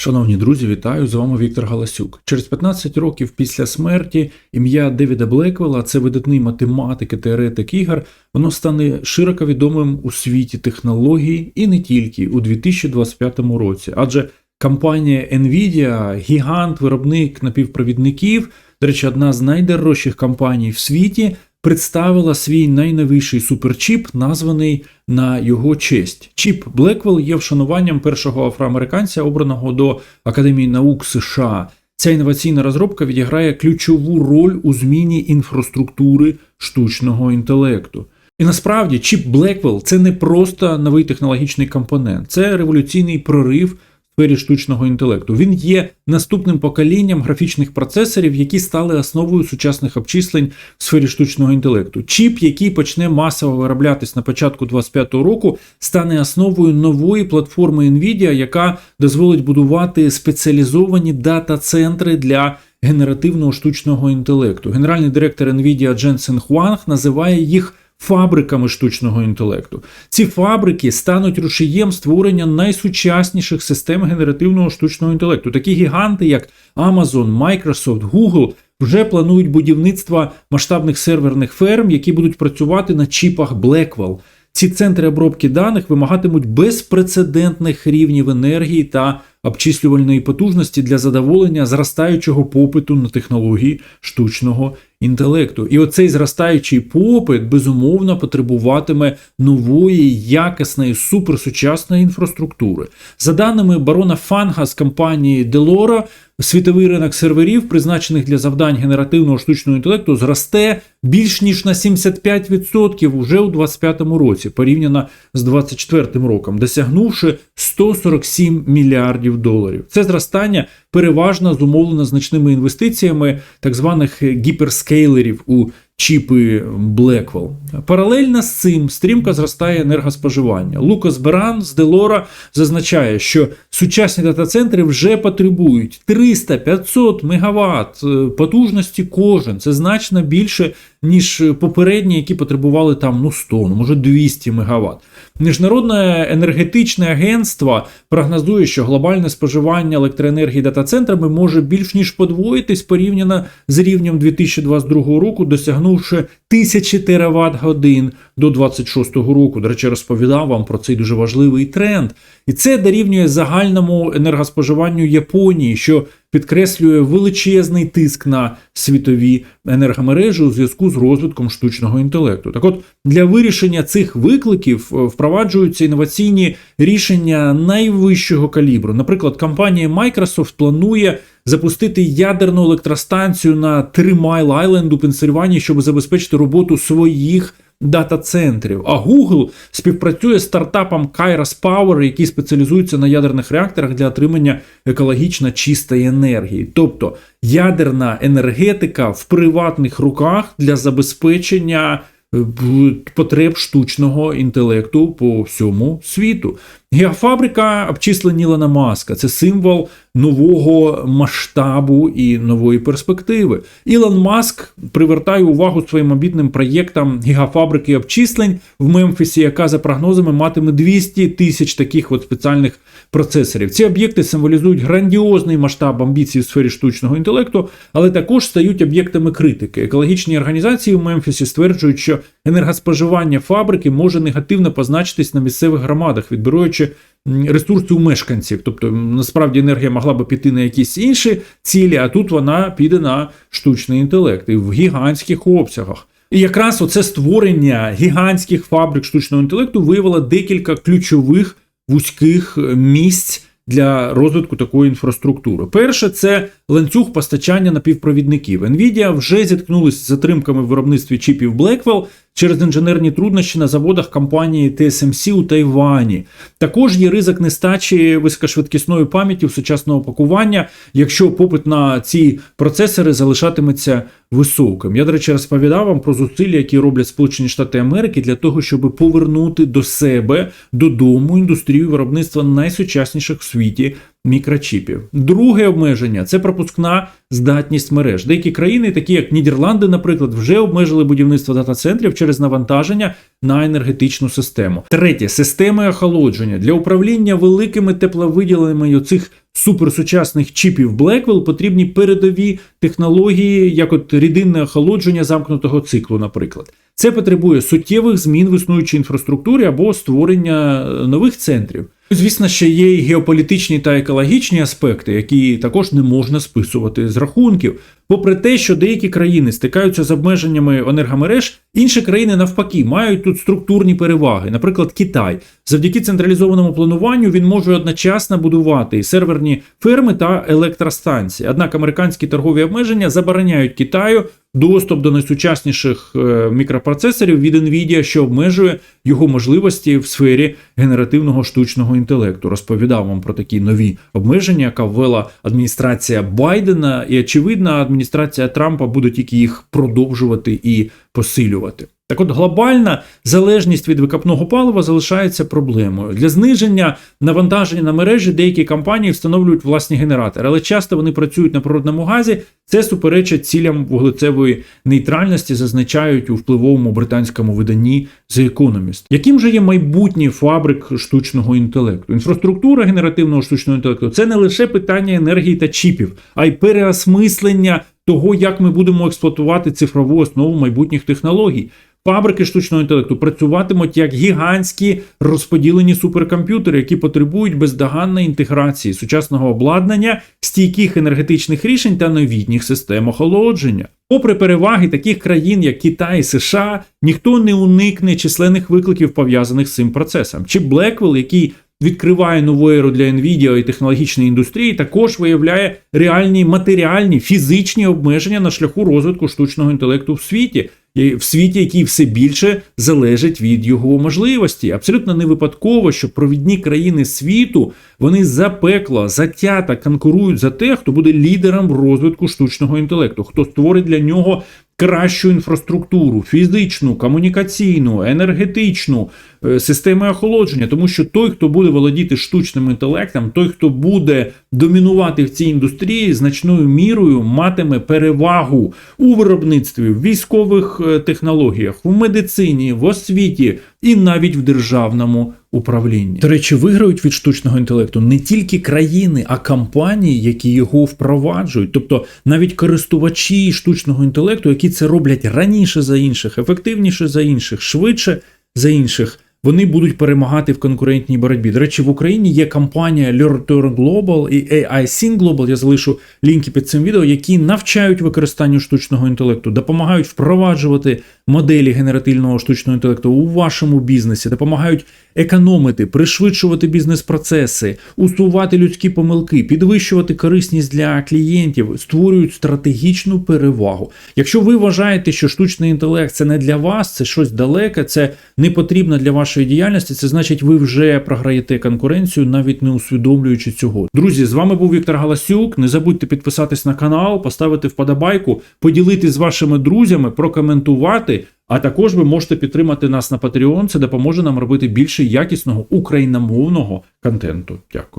Шановні друзі, вітаю! З вами Віктор Галасюк. Через 15 років після смерті ім'я Девіда Блеквелла, це видатний математик і теоретик ігор, воно стане широко відомим у світі технологій і не тільки у 2025 році. Адже компанія Nvidia, гігант, виробник напівпровідників, до речі, одна з найдорожчих компаній в світі, представила свій найновіший суперчіп, названий на його честь. Чіп Блеквелл є вшануванням першого афроамериканця, обраного до Академії наук США. Ця інноваційна розробка відіграє ключову роль у зміні інфраструктури штучного інтелекту. І насправді чіп Блеквелл це не просто новий технологічний компонент, це революційний прорив сфері штучного інтелекту. Він є наступним поколінням графічних процесорів, які стали основою сучасних обчислень в сфері штучного інтелекту. Чіп, який почне масово вироблятись на початку 2025 року, стане основою нової платформи Nvidia, яка дозволить будувати спеціалізовані дата-центри для генеративного штучного інтелекту. Генеральний директор Nvidia Дженсен Хуанг називає їх фабриками штучного інтелекту. Ці фабрики стануть рушієм створення найсучасніших систем генеративного штучного інтелекту. Такі гіганти, як Amazon, Microsoft, Google, вже планують будівництво масштабних серверних ферм, які будуть працювати на чіпах Blackwell. Ці центри обробки даних вимагатимуть безпрецедентних рівнів енергії та обчислювальної потужності для задоволення зростаючого попиту на технології штучного інтелекту. І оцей зростаючий попит безумовно потребуватиме нової, якісної, суперсучасної інфраструктури. За даними барона Фанга з компанії Delora, світовий ринок серверів, призначених для завдань генеративного штучного інтелекту, зросте більш ніж на 75% уже у 2025 році, порівняно з 2024 роком, досягнувши 147 мільярдів доларів. Це зростання переважно зумовлено значними інвестиціями так званих гіперскейлерів у чіпи Blackwell. Паралельно з цим стрімко зростає енергоспоживання. Лукас Беран з Делора зазначає, що сучасні дата-центри вже потребують 300-500 МВт потужності кожен. Це значно більше, ніж попередні, які потребували там ну 100, ну може 200 МВт. Міжнародне енергетичне агентство прогнозує, що глобальне споживання електроенергії дата-центрами може більш ніж подвоїтись порівняно з рівнем 2022 року, досягнувши тисячі тераватт годин до 26 року. До речі, розповідав вам про цей дуже важливий тренд. І це дорівнює загальному енергоспоживанню Японії, що підкреслює величезний тиск на світові енергомережі у зв'язку з розвитком штучного інтелекту. Так от для вирішення цих викликів впроваджуються інноваційні рішення найвищого калібру. Наприклад, компанія Microsoft планує запустити ядерну електростанцію на Три Майл Айленд у Пенсильванії, щоб забезпечити роботу своїх дата-центрів. А Google співпрацює з стартапом Kairos Power, який спеціалізується на ядерних реакторах для отримання екологічно чистої енергії. Тобто ядерна енергетика в приватних руках для забезпечення потреб штучного інтелекту по всьому світу. Геофабрика обчислень Ілона Маска це символ нового масштабу і нової перспективи. Ілон Маск привертає увагу своїм обітним проєктам гігафабрики обчислень в Мемфісі, яка за прогнозами матиме 200 тисяч таких от спеціальних процесорів. Ці об'єкти символізують грандіозний масштаб амбіцій в сфері штучного інтелекту, але також стають об'єктами критики. Екологічні організації в Мемфісі стверджують, що енергоспоживання фабрики може негативно позначитись на місцевих громадах, відбираючи ресурси у мешканців. Тобто, насправді енергія могла би піти на якісь інші цілі, а тут вона піде на штучний інтелект і в гігантських обсягах. І якраз оце створення гігантських фабрик штучного інтелекту виявило декілька ключових вузьких місць для розвитку такої інфраструктури. Перше, це ланцюг постачання напівпровідників. Nvidia вже зіткнулися з затримками в виробництві чіпів Blackwell через інженерні труднощі на заводах компанії TSMC у Тайвані. Також є ризик нестачі високошвидкісної пам'яті в сучасного пакування, якщо попит на ці процесори залишатиметься високим. Я, до речі, розповідав вам про зусилля, які роблять Сполучені Штати Америки для того, щоб повернути до себе додому індустрію виробництва найсучасніших в світі мікрочіпів. Друге обмеження це пропускна здатність мереж. Деякі країни, такі як Нідерланди, наприклад, вже обмежили будівництво дата-центрів через навантаження на енергетичну систему. Третє системи охолодження для управління великими тепловиділеннями цих суперсучасних чіпів Blackwell потрібні передові технології, як от рідинне охолодження замкнутого циклу, наприклад. Це потребує суттєвих змін в існуючій інфраструктурі або створення нових центрів. Звісно, ще є і геополітичні та екологічні аспекти, які також не можна списувати з рахунків. Попри те, що деякі країни стикаються з обмеженнями енергомереж, інші країни навпаки мають тут структурні переваги. Наприклад, Китай завдяки централізованому плануванню він може одночасно будувати і серверні ферми та електростанції. Однак американські торгові обмеження забороняють Китаю доступ до найсучасніших е, мікропроцесорів від Nvidia, що обмежує його можливості в сфері генеративного штучного інтелекту. Розповідав вам про такі нові обмеження, яка ввела адміністрація Байдена, і очевидно, адміністрація Трампа буде тільки їх продовжувати і посилювати. Так от глобальна залежність від викопного палива залишається проблемою. Для зниження навантаження на мережі деякі компанії встановлюють власні генератори, але часто вони працюють на природному газі. Це суперечить цілям вуглецевої нейтральності, зазначають у впливовому британському виданні The Economist. Яким же є майбутнє фабрик штучного інтелекту? Інфраструктура генеративного штучного інтелекту це не лише питання енергії та чіпів, а й переосмислення того, як ми будемо експлуатувати цифрову основу майбутніх технологій. Фабрики штучного інтелекту працюватимуть як гігантські розподілені суперкомп'ютери, які потребують бездоганної інтеграції сучасного обладнання, стійких енергетичних рішень та новітніх систем охолодження. Попри переваги таких країн, як Китай і США, ніхто не уникне численних викликів пов'язаних з цим процесом. Чи Blackwell, який відкриває нову еру для Nvidia і технологічної індустрії, також виявляє реальні матеріальні фізичні обмеження на шляху розвитку штучного інтелекту в світі. В світі, який все більше залежить від його можливості. Абсолютно не випадково, що провідні країни світу вони запекло, затята конкурують за те, хто буде лідером в розвитку штучного інтелекту, хто створить для нього кращу інфраструктуру, фізичну, комунікаційну, енергетичну, системи охолодження, тому що той, хто буде володіти штучним інтелектом, той, хто буде домінувати в цій індустрії, значною мірою матиме перевагу у виробництві, в військових е, технологіях, в медицині, в освіті і навіть в державному управлінні. До речі, виграють від штучного інтелекту не тільки країни, а компанії, які його впроваджують, тобто навіть користувачі штучного інтелекту, які це роблять раніше за інших, ефективніше за інших, швидше за інших. Вони будуть перемагати в конкурентній боротьбі. До речі, в Україні є компанія LearnTurn Global і AI Sync Global, Я залишу лінки під цим відео, які навчають використанню штучного інтелекту, допомагають впроваджувати моделі генеративного штучного інтелекту у вашому бізнесі, допомагають економити, пришвидшувати бізнес-процеси, усувати людські помилки, підвищувати корисність для клієнтів, створюють стратегічну перевагу. Якщо ви вважаєте, що штучний інтелект це не для вас, це щось далеке, це не потрібно для вашої діяльності, це значить, ви вже програєте конкуренцію, навіть не усвідомлюючи цього. Друзі, з вами був Віктор Галасюк. Не забудьте підписатись на канал, поставити вподобайку, поділитись з вашими друзями, прокоментувати. А також ви можете підтримати нас на Patreon, Це допоможе нам робити більше якісного україномовного контенту. Дякую.